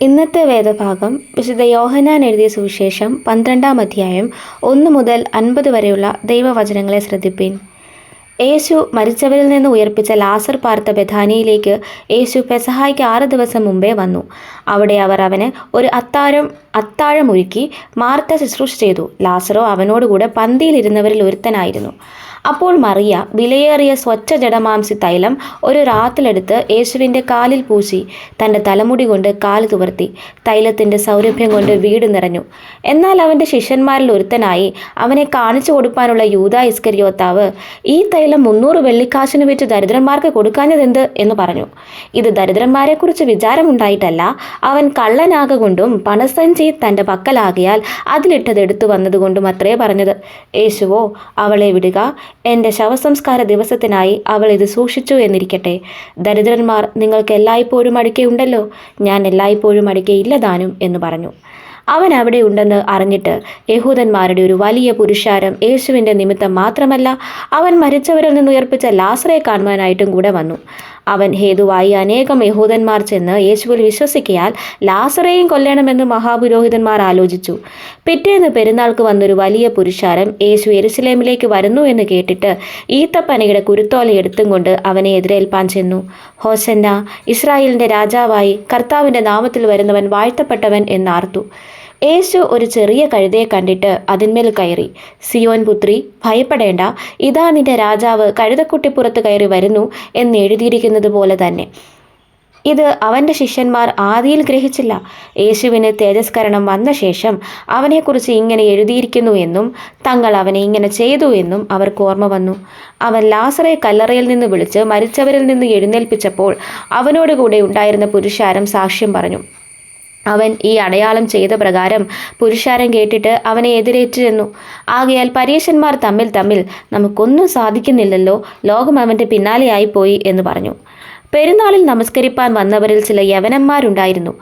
ഇന്നത്തെ വേദഭാഗം വിശുദ്ധ യോഹനാൻ എഴുതിയ സുവിശേഷം പന്ത്രണ്ടാം അധ്യായം ഒന്ന് മുതൽ അൻപത് വരെയുള്ള ദൈവവചനങ്ങളെ ശ്രദ്ധിപ്പിൻ. യേശു മരിച്ചവരിൽ നിന്ന് ഉയർപ്പിച്ച ലാസർ പാർത്ത ബഥാനിയിലേക്ക് യേശു പെസഹായ്ക്ക് ആറ് ദിവസം മുമ്പേ വന്നു. അവിടെ അവർ അവന് ഒരു അത്താഴം ഒരുക്കി മാർത്ത ശുശ്രൂഷ ചെയ്തു. ലാസറോ അവനോടുകൂടെ പന്തിയിലിരുന്നവരിൽ ഒരുത്തനായിരുന്നു. അപ്പോൾ മറിയ വിലയേറിയ സ്വച്ഛ ജഡമാംസി തൈലം ഒരു റാത്തിലെടുത്ത് യേശുവിന്റെ കാലിൽ പൂശി. തന്റെ തലമുടി കൊണ്ട് കാൽ തുവർത്തി. തൈലത്തിന്റെ സൗരഭ്യം കൊണ്ട് വീട് നിറഞ്ഞു. എന്നാൽ അവന്റെ ശിഷ്യന്മാരിൽ ഒരുത്തനായി അവനെ കാണിച്ചു കൊടുക്കാനുള്ള യൂത ഇസ്കരിയോത്താവ് ഈ തൈലം മുന്നൂറ് വെള്ളിക്കാശിന് വെച്ച് ദരിദ്രന്മാർക്ക് കൊടുക്കാഞ്ഞതെന്ത്? എന്ന് പറഞ്ഞു. ഇത് ദരിദ്രന്മാരെക്കുറിച്ച് വിചാരമുണ്ടായിട്ടല്ല. അവൻ കള്ളനാകൊണ്ടും പണസഞ്ചി തന്റെ പക്കലാകിയാൽ അതിലിട്ടത് എടുത്തു വന്നതുകൊണ്ടും അത്രേ പറഞ്ഞത്. യേശുവോ അവളെ വിടുക. എന്റെ ശവസംസ്കാര ദിവസത്തിനായി അവൾ ഇത് സൂക്ഷിച്ചു എന്നിരിക്കട്ടെ. ദരിദ്രന്മാർ നിങ്ങൾക്ക് എല്ലായ്പ്പോഴും അടുക്കെയുണ്ടല്ലോ. ഞാൻ എല്ലായ്പ്പോഴും അടുക്കെയില്ലതാനും എന്ന് പറഞ്ഞു. അവൻ അവിടെ ഉണ്ടെന്ന് അറിഞ്ഞിട്ട് യഹൂദന്മാരുടെ ഒരു വലിയ പുരുഷാരം യേശുവിന്റെ നിമിത്തം മാത്രമല്ല അവൻ മരിച്ചവരിൽ നിന്ന് ഉയർപ്പിച്ച ലാസറെ കാണുവാനായിട്ടും കൂടെ വന്നു. അവൻ ഹേതുവായി അനേകം യഹൂദന്മാർ ചെന്ന് യേശുവിൽ വിശ്വസിക്കയാൽ ലാസറേയും കൊല്ലണമെന്ന് മഹാപുരോഹിതന്മാർ ആലോചിച്ചു. പിറ്റേന്ന് പെരുന്നാൾക്ക് വന്നൊരു വലിയ പുരുഷാരം യേശു എരുസലേമിലേക്ക് വരുന്നു എന്ന് കേട്ടിട്ട് ഈത്തപ്പനയുടെ കുരുത്തോല എടുത്തും കൊണ്ട് അവനെ എതിരേൽപ്പാൻ ചെന്നു. ഹോസന്ന ഇസ്രായേലിന്റെ രാജാവായി കർത്താവിന്റെ നാമത്തിൽ വരുന്നവൻ വാഴ്ത്തപ്പെട്ടവൻ എന്നാർത്തു യേശു ഒരു ചെറിയ കഴുതയെ കണ്ടിട്ട് അതിന്മേൽ കയറി. സിയോൻ പുത്രി ഭയപ്പെടേണ്ട. ഇതാ നിന്റെ രാജാവ് കഴുതക്കുട്ടിപ്പുറത്ത് കയറി വരുന്നു എന്ന് എഴുതിയിരിക്കുന്നത് പോലെ തന്നെ. ഇത് അവന്റെ ശിഷ്യന്മാർ ആദിയിൽ ഗ്രഹിച്ചില്ല. യേശുവിന് തേജസ്കരണം വന്ന ശേഷം അവനെക്കുറിച്ച് ഇങ്ങനെ എഴുതിയിരിക്കുന്നു എന്നും തങ്ങൾ അവനെ ഇങ്ങനെ ചെയ്തു എന്നും അവർക്ക് ഓർമ്മ വന്നു. അവൻ ലാസറെ കല്ലറയിൽ നിന്ന് വിളിച്ച് മരിച്ചവരിൽ നിന്ന് എഴുന്നേൽപ്പിച്ചപ്പോൾ അവനോടുകൂടെ ഉണ്ടായിരുന്ന പുരുഷാരം സാക്ഷ്യം പറഞ്ഞു. അവൻ ഈ അടയാളം ചെയ്ത പ്രകാരം പുരുഷാരം കേട്ടിട്ട് അവനെ എതിരേറ്റു ചെന്നു. ആകയാൽ പരീശന്മാർ തമ്മിൽ തമ്മിൽ നമുക്കൊന്നും സാധിക്കുന്നില്ലല്ലോ. ലോകം അവന്റെ പിന്നാലെയായിപ്പോയി എന്ന് പറഞ്ഞു. പെരുന്നാളിൽ നമസ്കരിപ്പാൻ വന്നവരിൽ ചില യവനന്മാരുണ്ടായിരുന്നു.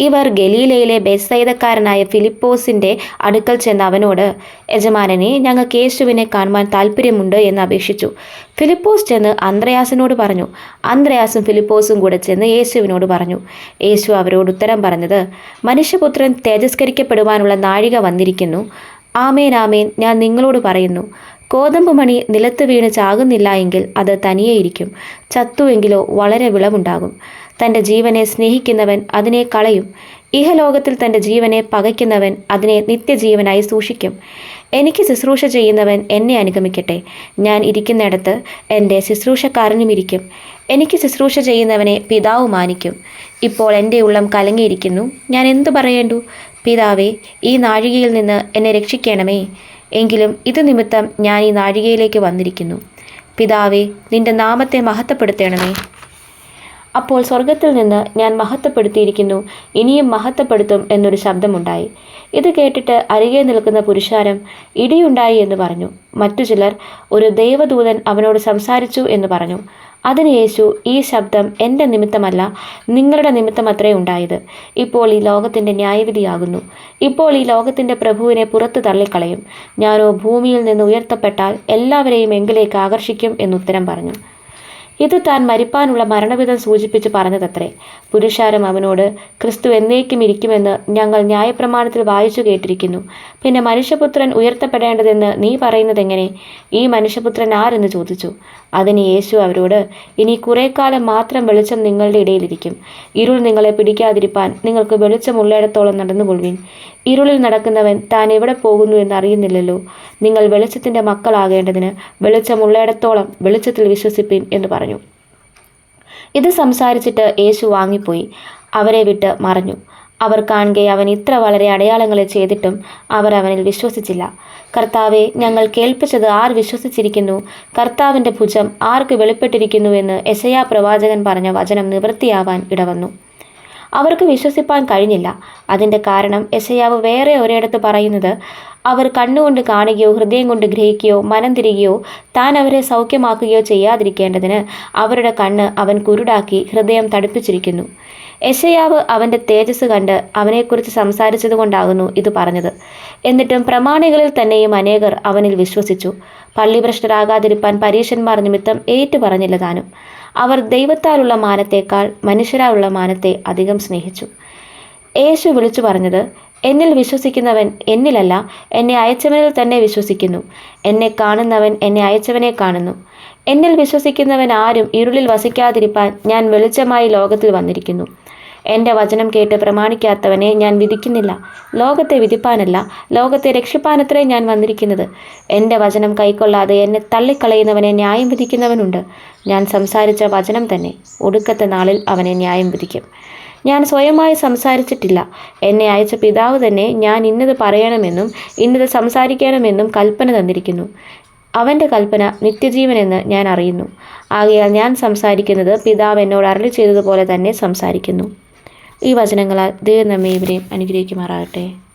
ഇവർ ഗലീലയിലെ ബെസൈതക്കാരനായ ഫിലിപ്പോസിന്റെ അടുക്കൽ ചെന്ന അവനോട് യജമാനനെ ഞങ്ങൾക്ക് യേശുവിനെ കാണുവാൻ താല്പര്യമുണ്ട് എന്ന് അപേക്ഷിച്ചു. ഫിലിപ്പോസ് ചെന്ന് അന്ത്രയാസിനോട് പറഞ്ഞു. അന്ത്രയാസും ഫിലിപ്പോസും കൂടെ ചെന്ന് യേശുവിനോട് പറഞ്ഞു. യേശു അവരോട് ഉത്തരം പറഞ്ഞത് മനുഷ്യപുത്രൻ തേജസ്കരിക്കപ്പെടുവാനുള്ള നാഴിക വന്നിരിക്കുന്നു. ആമേൻ ആമേൻ ഞാൻ നിങ്ങളോട് പറയുന്നു. കോതമ്പ് മണി നിലത്ത് വീണ് ചാകുന്നില്ല എങ്കിൽ അത് തനിയെ ഇരിക്കും. ചത്തുവെങ്കിലോ വളരെ വിളവുണ്ടാകും. തന്റെ ജീവനെ സ്നേഹിക്കുന്നവൻ അതിനെ കളയും. ഇഹലോകത്തിൽ തന്റെ ജീവനെ പകയ്ക്കുന്നവൻ അതിനെ നിത്യജീവനായി സൂക്ഷിക്കും. എനിക്ക് ശുശ്രൂഷ ചെയ്യുന്നവൻ എന്നെ അനുഗമിക്കട്ടെ. ഞാൻ ഇരിക്കുന്നിടത്ത് എന്റെ ശുശ്രൂഷക്കാരനും ഇരിക്കും. എനിക്ക് ശുശ്രൂഷ ചെയ്യുന്നവനെ പിതാവ് മാനിക്കും. ഇപ്പോൾ എന്റെ ഉള്ളം കലങ്ങിയിരിക്കുന്നു. ഞാൻ എന്തു പറയേണ്ടു? പിതാവേ ഈ നാഴികയിൽ നിന്ന് എന്നെ രക്ഷിക്കണമേ. എങ്കിലും ഇത് നിമിത്തം ഞാൻ ഈ നാഴികയിലേക്ക് വന്നിരിക്കുന്നു. പിതാവേ നിന്റെ നാമത്തെ മഹത്വപ്പെടുത്തണമേ. അപ്പോൾ സ്വർഗത്തിൽ നിന്ന് ഞാൻ മഹത്വപ്പെടുത്തിയിരിക്കുന്നു ഇനിയും മഹത്വപ്പെടുത്തും എന്നൊരു ശബ്ദമുണ്ടായി. ഇത് കേട്ടിട്ട് അരികെ നിൽക്കുന്ന പുരുഷാരം ഇടിയുണ്ടായി എന്ന് പറഞ്ഞു. മറ്റു ചിലർ ഒരു ദൈവദൂതൻ അവനോട് സംസാരിച്ചു എന്ന് പറഞ്ഞു. അതിന് യേശു ഈ ശബ്ദം എന്റെ നിമിത്തമല്ല നിങ്ങളുടെ നിമിത്തമത്രേ ഉണ്ടായത്. ഇപ്പോൾ ഈ ലോകത്തിന്റെ ന്യായവിധിയാകുന്നു. ഇപ്പോൾ ഈ ലോകത്തിന്റെ പ്രഭുവിനെ പുറത്തു തള്ളിക്കളയും. ഞാനോ ഭൂമിയിൽ നിന്ന് ഉയർത്തപ്പെട്ടാൽ എല്ലാവരെയും എങ്കിലേക്ക് ആകർഷിക്കും എന്നുത്തരം പറഞ്ഞു. ഇത് താൻ മരിപ്പാനുള്ള മരണവിധം സൂചിപ്പിച്ച് പറഞ്ഞതത്രേ. പുരുഷാരം അവനോട് ക്രിസ്തു എന്നേക്കും ഇരിക്കുമെന്ന് ഞങ്ങൾ ന്യായപ്രമാണത്തിൽ വായിച്ചു കേട്ടിരിക്കുന്നു. പിന്നെ മനുഷ്യപുത്രൻ ഉയർത്തപ്പെടേണ്ടതെന്ന് നീ പറയുന്നതെങ്ങനെ? ഈ മനുഷ്യപുത്രൻ ആരെന്ന് ചോദിച്ചു. അതിന് യേശു അവരോട് ഇനി കുറേ കാലം മാത്രം വെളിച്ചം നിങ്ങളുടെ ഇടയിലിരിക്കും. ഇരുൾ നിങ്ങളെ പിടിക്കാതിരിപ്പാൻ നിങ്ങൾക്ക് വെളിച്ചമുള്ളിടത്തോളം നടന്നുകൊള്ളുവിൻ. ഇരുളിൽ നടക്കുന്നവൻ താൻ എവിടെ പോകുന്നു എന്നറിയുന്നില്ലല്ലോ. നിങ്ങൾ വെളിച്ചത്തിന്റെ മക്കളാകേണ്ടതിന് വെളിച്ചമുള്ളയിടത്തോളം വെളിച്ചത്തിൽ വിശ്വസിപ്പിൻ എന്ന് പറഞ്ഞു. ഇത് സംസാരിച്ചിട്ട് യേശു വാങ്ങിപ്പോയി. അവരെ വിട്ട് മറഞ്ഞു. അവർ കാണുകെ അവൻ ഇത്ര വളരെ അടയാളങ്ങളെ ചെയ്തിട്ടും അവർ അവനിൽ വിശ്വസിച്ചില്ല. കർത്താവെ ഞങ്ങൾ കേൾപ്പിച്ചത് ആർ വിശ്വസിച്ചിരിക്കുന്നു? കർത്താവിന്റെ ഭുജം ആർക്ക് വെളിപ്പെട്ടിരിക്കുന്നു എന്ന് എസയാ പ്രവാചകൻ പറഞ്ഞ വചനം നിവൃത്തിയാവാൻ ഇടവന്നു. അവർക്ക് വിശ്വസിപ്പാൻ കഴിഞ്ഞില്ല. അതിന്റെ കാരണം എസയാവ് വേറെ ഒരിടത്ത് പറയുന്നത് അവർ കണ്ണുകൊണ്ട് കാണുകയോ ഹൃദയം കൊണ്ട് ഗ്രഹിക്കുകയോ മനം തിരികയോ താൻ അവരെ സൗഖ്യമാക്കുകയോ ചെയ്യാതിരിക്കേണ്ടതിന് അവരുടെ കണ്ണ് അവൻ കുരുടാക്കി ഹൃദയം തടുപ്പിച്ചിരിക്കുന്നു. യശയാവ് അവന്റെ തേജസ് കണ്ട് അവനെക്കുറിച്ച് സംസാരിച്ചതുകൊണ്ടാകുന്നു ഇത് പറഞ്ഞത്. എന്നിട്ടും പ്രമാണികളിൽ തന്നെയും അനേകർ അവനിൽ വിശ്വസിച്ചു. പള്ളിഭ്രഷ്ടരാകാതിരിപ്പാൻ പരീക്ഷന്മാർ നിമിത്തം ഏറ്റു പറഞ്ഞില്ല താനും. അവർ ദൈവത്താലുള്ള മാനത്തേക്കാൾ മനുഷ്യരാലുള്ള മാനത്തെ അധികം സ്നേഹിച്ചു. യേശു വിളിച്ചു പറഞ്ഞത് എന്നിൽ വിശ്വസിക്കുന്നവൻ എന്നിലല്ല എന്നെ അയച്ചവനിൽ തന്നെ വിശ്വസിക്കുന്നു. എന്നെ കാണുന്നവൻ എന്നെ അയച്ചവനെ കാണുന്നു. എന്നിൽ വിശ്വസിക്കുന്നവൻ ആരും ഇരുളിൽ വസിക്കാതിരിപ്പാൻ ഞാൻ വെളിച്ചമായി ലോകത്തിൽ വന്നിരിക്കുന്നു. എന്റെ വചനം കേട്ട് പ്രമാണിക്കാത്തവനെ ഞാൻ വിധിക്കുന്നില്ല. ലോകത്തെ വിധിപ്പാനല്ല ലോകത്തെ രക്ഷിപ്പാനത്രേ ഞാൻ വന്നിരിക്കുന്നത്. എന്റെ വചനം കൈക്കൊള്ളാതെ എന്നെ തള്ളിക്കളയുന്നവനെ ന്യായം വിധിക്കുന്നവനുണ്ട്. ഞാൻ സംസാരിച്ച വചനം തന്നെ ഒടുക്കത്തെ നാളിൽ അവനെ ന്യായം വിധിക്കും. ഞാൻ സ്വയമായി സംസാരിച്ചിട്ടില്ല. എന്നെ അയച്ച പിതാവ് തന്നെ ഞാൻ ഇന്നത് പറയണമെന്നും ഇന്നത് സംസാരിക്കണമെന്നും കൽപ്പന തന്നിരിക്കുന്നു. അവന്റെ കൽപ്പന നിത്യജീവനെന്ന് ഞാൻ അറിയുന്നു. ആകയാൽ ഞാൻ സംസാരിക്കുന്നത് പിതാവ് എന്നോട് അരളി ചെയ്തതുപോലെ തന്നെ സംസാരിക്കുന്നു. ഈ വചനങ്ങളാൽ ദൈവം നമ്മെ ഇവരെയും അനുഗ്രഹിക്കുമാറാകട്ടെ.